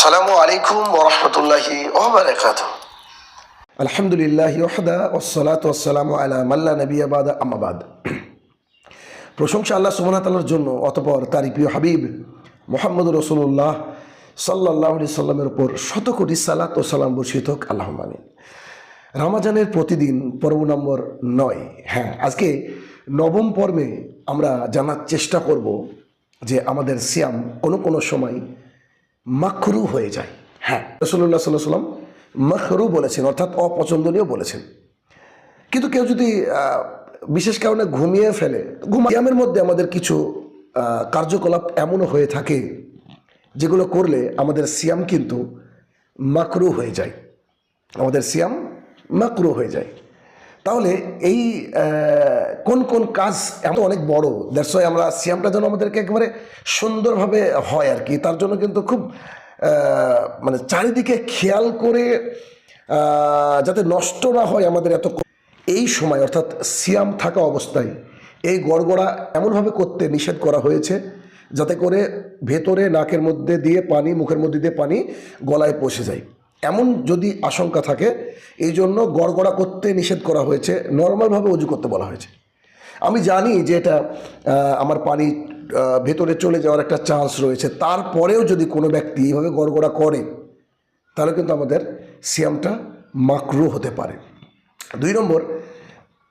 আসসালামু আলাইকুম ওরহমতুল্লাহি আলহামদুলিল্লাহ ওহদা ওসলাত ওসালাম আলা মাল্লা নবী আবাদ আমাবাদ প্রশংসা আল্লাহ ওয়া জন্য, অতপর তারই প্রিয় হাবিব মোহাম্মদ রসুল্লাহ সাল্লাহ সাল্লামের উপর শত কোটি সালাত ও সালাম বর্ষিত হোক, আল্লাহ আমিন। রামাজানের প্রতিদিন পর্ব নম্বর নয় হ্যাঁ আজকে নবম পর্বে আমরা জানার চেষ্টা করব যে আমাদের সিয়াম কোনো কোনো সময় মাখরু হয়ে যায়। হ্যাঁ। রসুল্লাহ সাল্লাহ সাল্লাম মাখরু বলেছেন অর্থাৎ অপছন্দনীয় বলেছেন। কিন্তু কেউ যদি বিশেষ কারণে ঘুমিয়ে ফেলে ঘুমিয়ামের মধ্যে আমাদের কিছু কার্যকলাপ এমনও হয়ে থাকে যেগুলো করলে আমাদের সিয়াম কিন্তু মাকরু হয়ে যায়। আমাদের সিয়াম মাকরু হয়ে যায়। তাহলে এই কোন কোন কাজ এত অনেক বড়? দ্যাটস ওয়াই আমরা সিয়ামটা যেন আমাদেরকে একেবারে সুন্দরভাবে হয় আর কি। তার জন্য কিন্তু খুব মানে চারিদিকে খেয়াল করে যাতে নষ্ট না হয় আমাদের এত এই সময়, অর্থাৎ সিয়াম থাকা অবস্থায় এই গড়গড়া এমনভাবে করতে নিষেধ করা হয়েছে, যাতে করে ভেতরে নাকের মধ্যে দিয়ে পানি, মুখের মধ্যে দিয়ে পানি গলায় পৌঁছে যায়। এমন যদি আশঙ্কা থাকে, এই জন্য গড়গড়া করতে নিষেধ করা হয়েছে, নর্মালভাবে অজু করতে বলা হয়েছে। আমি জানি যে এটা আমার পানি ভেতরে চলে যাওয়ার একটা চান্স রয়েছে। তারপরেও যদি কোনো ব্যক্তি এইভাবে গড়গড়া করে, তাহলে কিন্তু আমাদের সিয়ামটা মাকরু হতে পারে। দুই নম্বর,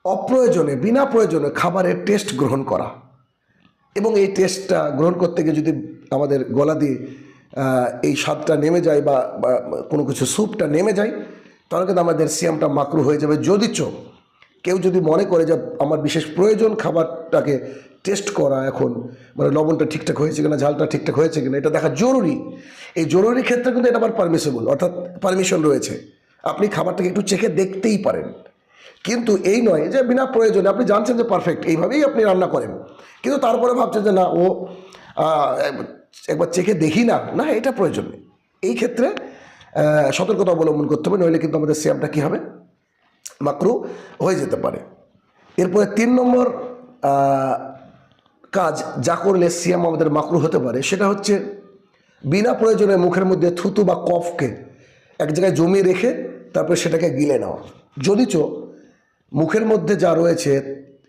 অপ্রয়োজনে, বিনা প্রয়োজনে খাবারের টেস্ট গ্রহণ করা। এবং এই টেস্টটা গ্রহণ করতে গিয়ে যদি আমাদের গলা দিয়ে এই স্বাদটা নেমে যায় বা কোনো কিছু স্যুপটা নেমে যায়, তাহলে কিন্তু আমাদের সিয়ামটা মাকরু হয়ে যাবে। যদিচ কেউ যদি মনে করে যে আমার বিশেষ প্রয়োজন খাবারটাকে টেস্ট করা এখন মানে লবণটা ঠিকঠাক হয়েছে কিনা, ঝালটা ঠিকঠাক হয়েছে কিনা, এটা দেখা জরুরি। এই জরুরি ক্ষেত্রে কিন্তু এটা আবার পারমিসেবল অর্থাৎ পারমিশন রয়েছে। আপনি খাবারটাকে একটু চেখে দেখতেই পারেন। কিন্তু এই নয় যে বিনা প্রয়োজনে, আপনি জানছেন যে পারফেক্ট এইভাবেই আপনি রান্না করেন। কিন্তু তারপরে ভাবছেন যে না, ও একবার চেখে দেখি না না, এটা প্রয়োজন নেই এই ক্ষেত্রে সতর্কতা অবলম্বন করতে হবে, নইলে কিন্তু আমাদের সিয়ামটা কী হবে? মাকরু হয়ে যেতে পারে। এরপরে তিন নম্বর কাজ যা করলে সিয়াম আমাদের মাকরু হতে পারে, সেটা হচ্ছে বিনা প্রয়োজনে মুখের মধ্যে থুতু বা কফকে এক জায়গায় জমিয়ে রেখে তারপরে সেটাকে গিলে নেওয়া। যদিচ মুখের মধ্যে যা রয়েছে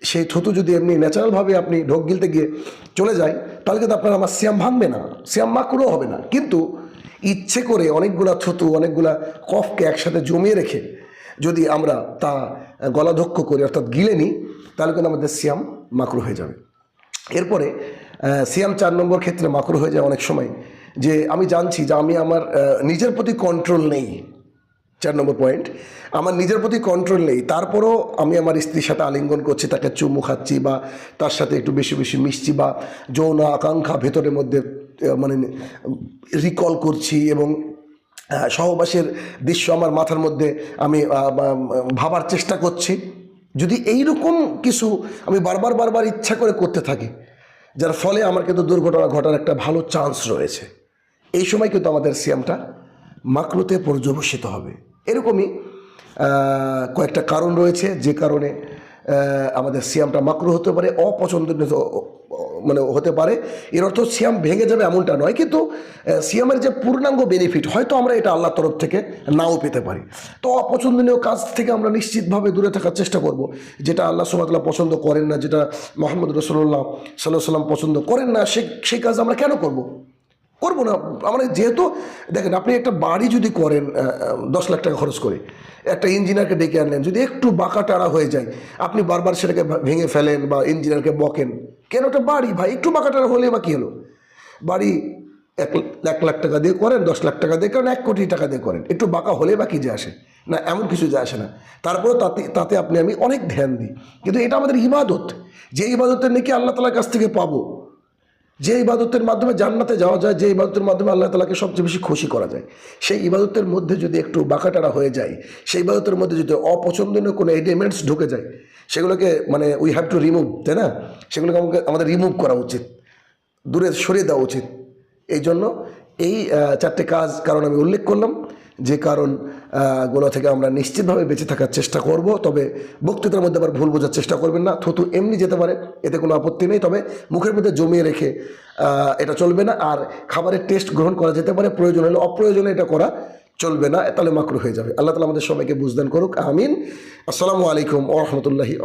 সেই থুতু যদি এমনি ন্যাচারালভাবে আপনি ঢোক গিলতে গিয়ে চলে যায়, তাহলে কিন্তু আপনার আমার সিয়াম ভাঙবে না, সিয়াম মাকরুও হবে না। কিন্তু ইচ্ছে করে অনেকগুলা থুতু, অনেকগুলা কফকে একসাথে জমিয়ে রেখে যদি আমরা তা গলাধক্ষ করি, অর্থাৎ গিলে নিই, তাহলে কিন্তু আমাদের সিয়াম মাকরু হয়ে যাবে। এরপরে সিয়াম চার নম্বর ক্ষেত্রে মাকরু হয়ে যায় অনেক সময়, যে আমি জানছি যে আমি আমার নিজের প্রতি কন্ট্রোল নেই। চার নম্বর পয়েন্ট আমার নিজের প্রতি কন্ট্রোল নেই, তারপরও আমি আমার স্ত্রীর সাথে আলিঙ্গন করছি, তাকে চুমু খাচ্ছি বা তার সাথে একটু বেশি বেশি মিশছি বা যৌন আকাঙ্ক্ষা ভেতরের মধ্যে মানে রিকল করছি এবং সহবাসের দৃশ্য আমার মাথার মধ্যে আমি ভাবার চেষ্টা করছি। যদি এই রকম কিছু আমি বারবার বারবার ইচ্ছা করে করতে থাকি, যার ফলে আমার কিন্তু দুর্ঘটনা ঘটার একটা ভালো চান্স রয়েছে। এই সময় কিন্তু আমাদের সিয়ামটা মাকরুতে পর্যবসিত হবে। এরকমই কয়েকটা কারণ রয়েছে, যে কারণে আমাদের সিয়ামটা মাকরু হতে পারে, অপছন্দনীয় মানে হতে পারে। এর অর্থ সিয়াম ভেঙে যাবে এমনটা নয়, কিন্তু সিয়ামের যে পূর্ণাঙ্গ বেনিফিট হয়তো আমরা এটা আল্লাহর তরফ থেকে নাও পেতে পারি। তো অপছন্দনীয় কাজ থেকে আমরা নিশ্চিতভাবে দূরে থাকার চেষ্টা করব, যেটা আল্লাহ সুবাতাল্লাহ পছন্দ করেন না, যেটা মোহাম্মদ রসুল্লাহ সাল্লাহ সাল্লাম পছন্দ করেন না, সে, সেই কাজ আমরা কেন করব? করব না। আমরা যেহেতু, দেখেন আপনি একটা বাড়ি যদি করেন দশ লাখ টাকা খরচ করে, একটা ইঞ্জিনিয়ারকে ডেকে আনলেন, যদি একটু বাঁকা টাড়া হয়ে যায়, আপনি বারবার সেটাকে ভেঙে ফেলেন বা ইঞ্জিনিয়ারকে বকেন, কেন একটা বাড়ি? ভাই, একটু বাঁকা টাড়া হলে বা কী হলো? বাড়ি এক এক লাখ টাকা দিয়ে করেন, দশ লাখ টাকা দিয়ে করেন এক কোটি টাকা দিয়ে করেন। একটু বাঁকা হলে বা কী যে আসে? না, এমন কিছু যে আসে না। তারপরেও তাতে তাতে আপনি আমি অনেক ধ্যান দিই। কিন্তু এটা আমাদের ইবাদত। যে ইবাদতের নাকি আল্লাহ তালার কাছ থেকে পাবো যে ইবাদতের মাধ্যমে জান্নাতে যাওয়া যায়, যে ইবাদতের মাধ্যমে আল্লাহ তালাকে সবচেয়ে বেশি খুশি করা যায়। সেই ইবাদতের মধ্যে যদি একটু বাঁকাটারা হয়ে যায়, সেই ইবাদতের মধ্যে যদি অপছন্দনীয় কোনো এলিমেন্টস ঢুকে যায়, সেগুলোকে মানে উই হ্যাভ টু রিমুভ তাই না? সেগুলোকে আমাকে, আমাদের রিমুভ করা উচিত, দূরে সরিয়ে দেওয়া উচিত। এই জন্য এই চারটে কাজ কারণ আমি উল্লেখ করলাম। যে কারণ আহ, থেকে আমরা নিশ্চিতভাবে বেঁচে থাকার চেষ্টা করব তবে বক্তৃতার মধ্যে আবার ভুল বোঝার চেষ্টা করবেন না। থুতু এমনি যেতে পারে এতে কোনো আপত্তি নেই তবে মুখের মধ্যে জমিয়ে রেখে এটা চলবে না। আর খাবারের টেস্ট গ্রহণ করা যেতে পারে প্রয়োজন হলে অপ্রয়োজনে এটা করা চলবে না তাহলে মাকরু হয়ে যাবে। আল্লাহ তালা আমাদের সবাইকে বুঝদান করুক আমিন। আসসালামু আলাইকুম ও রহমতুল্লাহি